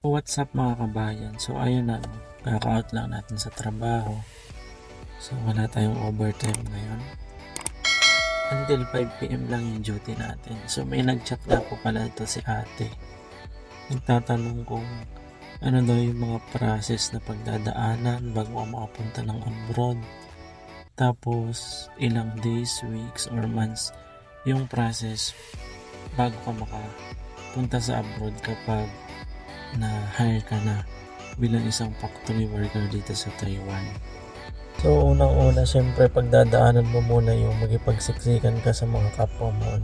What's up mga kabayan? So ayun na, kaka-out lang natin sa trabaho. So wala tayong overtime ngayon. Until 5pm lang yung duty natin. So may nag-chat na po pala ito si ate. Nagtatanong kung ano daw yung mga process na pagdadaanan bago ako makapunta ng abroad. Tapos ilang days, weeks, or months yung process bago ka makapunta sa abroad kapag na hire ka na bilang isang factory worker dito sa Taiwan. So, unang-una, syempre, pagdadaanan mo muna yung magipagsiksikan ka sa mga kapwa mo.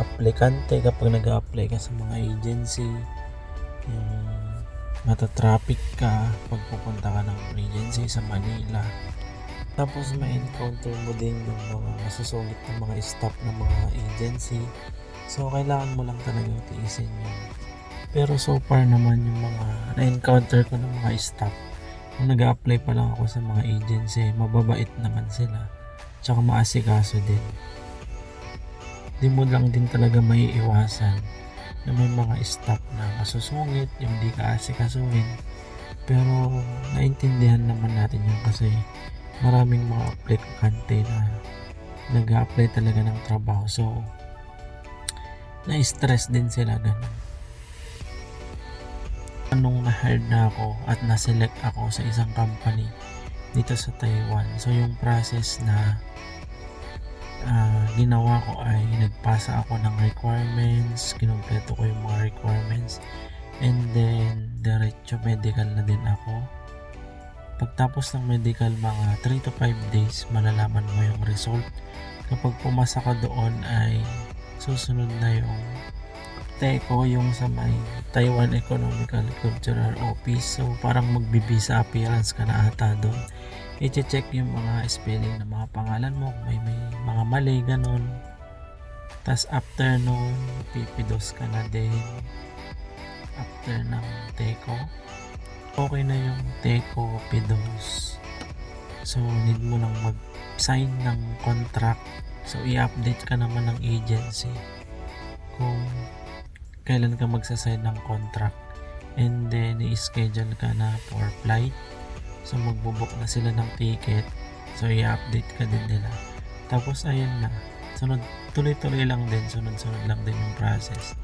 Aplikante kapag nag apply ka sa mga agency. Yung matatraffic ka pag pupunta ka ng agency sa Manila. Tapos ma-encounter mo din yung mga masusulit na mga staff ng mga agency. So, kailangan mo lang talagang tiisin yun. Pero so far naman yung mga na-encounter ko ng mga staff, nung nag apply pa lang ako sa mga agency, mababait naman sila. Tsaka maasikaso din. Di mo lang din talaga may iwasan na may mga staff na masusungit, yung di ka asikasuhin. Pero naintindihan naman natin yun kasi maraming mga aplikante na nag-apply talaga ng trabaho. So, na-stress din sila ganun nung na-hired na ako at na-select ako sa isang company dito sa Taiwan. So yung process na ah, ginawa ko ay nagpasa ako ng requirements, kinumpleto ko yung mga requirements and then diretso medical na din ako. Pagtapos ng medical mga 3 to 5 days malalaman mo yung result. Kapag pumasa ka doon ay susunod na yung TECO yung sa may Taiwan Economical Cultural Office. So parang magbibisa appearance ka na ata doon. I-check yung mga spelling ng mga pangalan mo. May, may mga mali, ganun. Tapos after nun, pipidos ka na din. After ng TECO. Okay na yung TECO, pidos. So need mo lang mag-sign ng contract. So i-update ka naman ng agency kung kailan ka magsasign ng contract. And then i-schedule ka na for flight. So magbubuk na sila ng ticket. So i-update ka din nila. Tapos ayun na. Sunod tuloy-tuloy lang din. Sunod-sunod lang din yung process.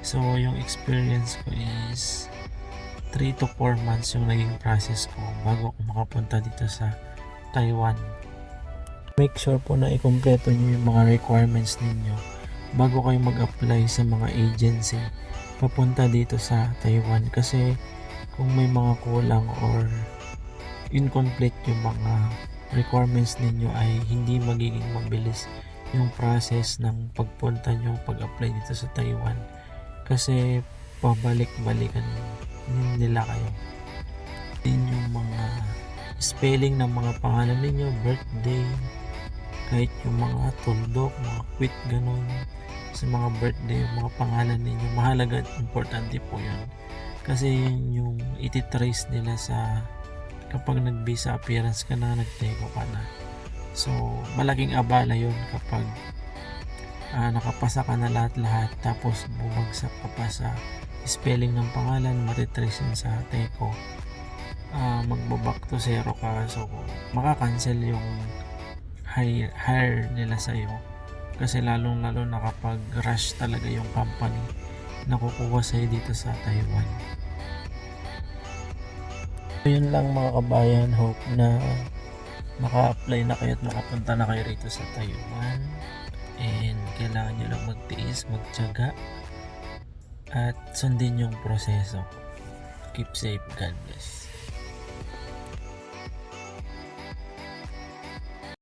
So yung experience ko is 3 to 4 months yung naging process ko bago ako makapunta dito sa Taiwan. Make sure po na ikumpleto nyo yung mga requirements ninyo bago kayo mag-apply sa mga agency papunta dito sa Taiwan. Kasi kung may mga kulang or incomplete yung mga requirements ninyo ay hindi magiging mabilis yung process ng pagpunta nyo pag-apply dito sa Taiwan. Kasi pabalik-balikan nila kayo. Din yung mga spelling ng mga pangalan ninyo birthday kahit yung mga tuldok, mga quit ganun sa mga birthday, mga pangalan ninyo mahalaga at importante po yun. Kasi yun yung ititrace nila sa kapag nag-visa appearance ka na nagteko ka na. So malaking abala yun kapag ah, nakapasa ka na lahat-lahat tapos bumagsak ka pa sa spelling ng pangalan matitrace yun sa teko ah magbaback to zero ka. So makakancel yung hire, hire nila sa'yo kasi lalong lalo na kapag rush talaga yung company na kukuha sa'yo dito sa Taiwan. So, yun lang mga kabayan. Hope na maka-apply na kayo at makapunta na kayo rito sa Taiwan. And kailangan nyo lang magtiis, magtyaga at sundin yung proseso. Keep safe, God bless